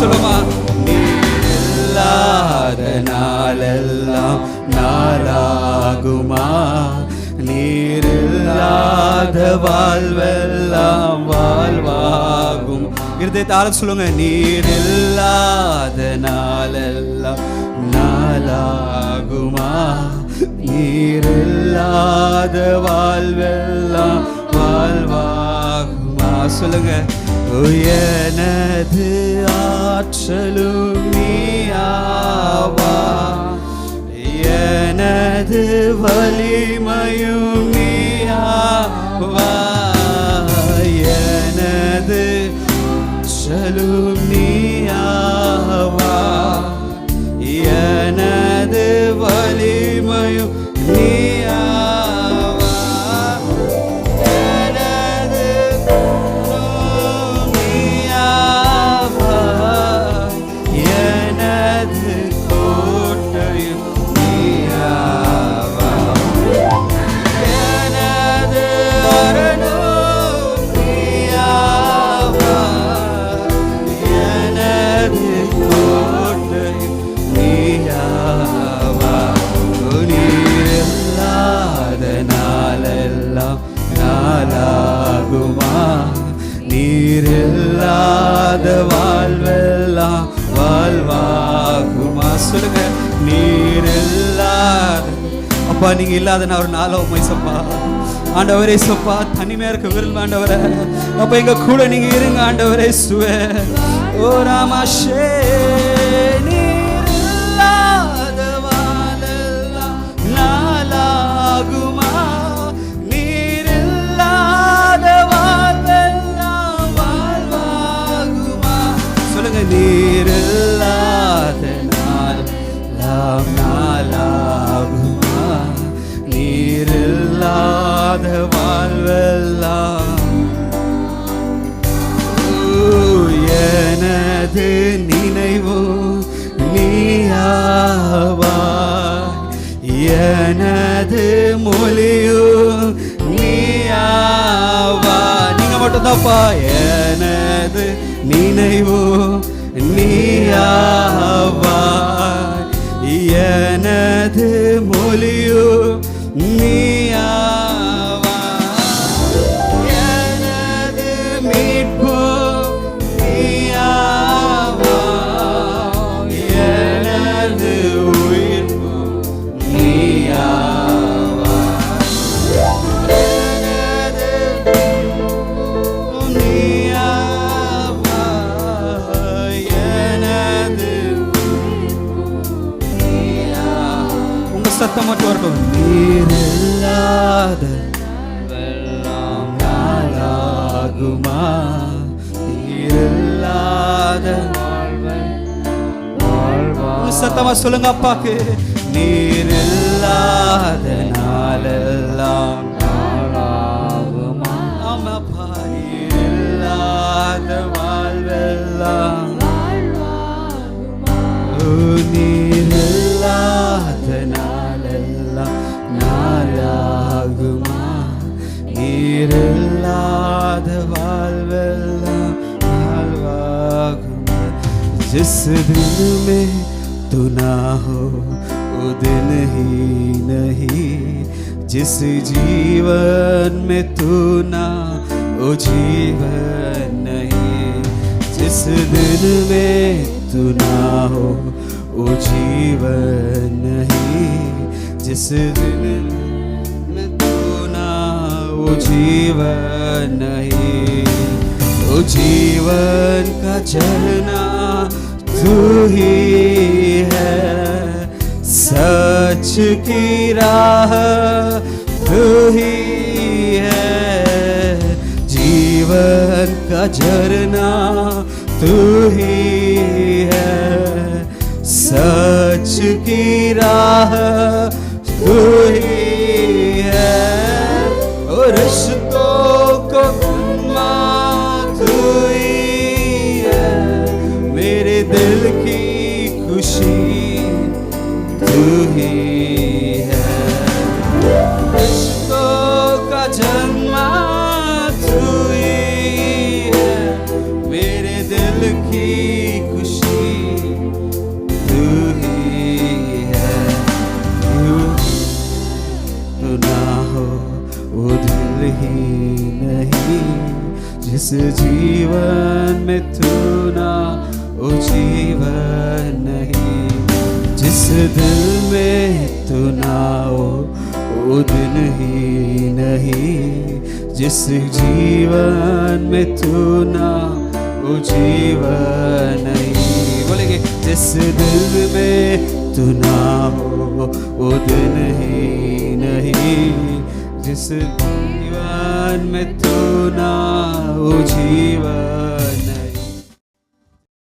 சொல்லுமா? இல்லாத நாளெல்லாம் நாளாகுமா? நீரில்லாத வாழ்வெல்லாம் வாழ்வாகும். இருதயத்தால சொல்லுங்க நீரில்லாத நாளெல்லாம் நாளாகுமா? நீரில்லாத வாழ்வெல்லாம் வாழ்வா சொல்லுங்க. எனது ஆற்றலும் நீயாவா எனது வலிமையும் நீயாவா எனது ஆற்றலும் நீயாவா எனது வலிமையும் சொல்லுங்க. நீர் இல்லாத அப்பா நீங்க இல்லாத நான் ஒரு நாளோ மைசப்பா ஆண்டவரே சொப்பா தனிமையா இருக்க விரும்ப ஆண்டவரே. அப்ப எங்க கூட நீங்க இருங்க ஆண்டவரே சுவே ஓ ராமாஷே. எனது நினைவு நீயாவா எனது மொழியோ நீயாவா நீங்க மட்டும்தான்ப்பா. எனது நினைவு நீயாவா எனது மொழியோ நீயா சத்தம் மட்டும் வரட்டும் நீர் இல்லாத வெள்ளம் நாளாகுமா? நீர் இல்லாத உங்க சத்தமா சொல்லுங்க அப்பாக்கு. நீர் இல்லாத நாளெல்லாம் நாளாகுமா? ஆமாப்பா. நீரில்லாத जिस दिन में तू ना हो, वो दिन ही नहीं। जिस जीवन में तू ना, वो जीवन नहीं। जिस दिन में तू ना हो, वो जीवन नहीं। जिस दिन में जीवन नहीं वो जीवन का झरना तू ही है। सच की राह तू ही है। जीवन का झरना तू ही है। सच की राह तू है का जन्मा है मेरे दिल की खुशी तू ही है तू हो दिल ही नहीं जिस जीवन में तू ना ओ जीवन नहीं जिस दिल में तू ना हो वो दिन ही नहीं जिस जीवन में तू ना, वो जीवन नहीं। बोलेंगे, जिस दिल में तू ना हो, वो दिन ही नहीं जिस जीवन में तू ना, वो जीवन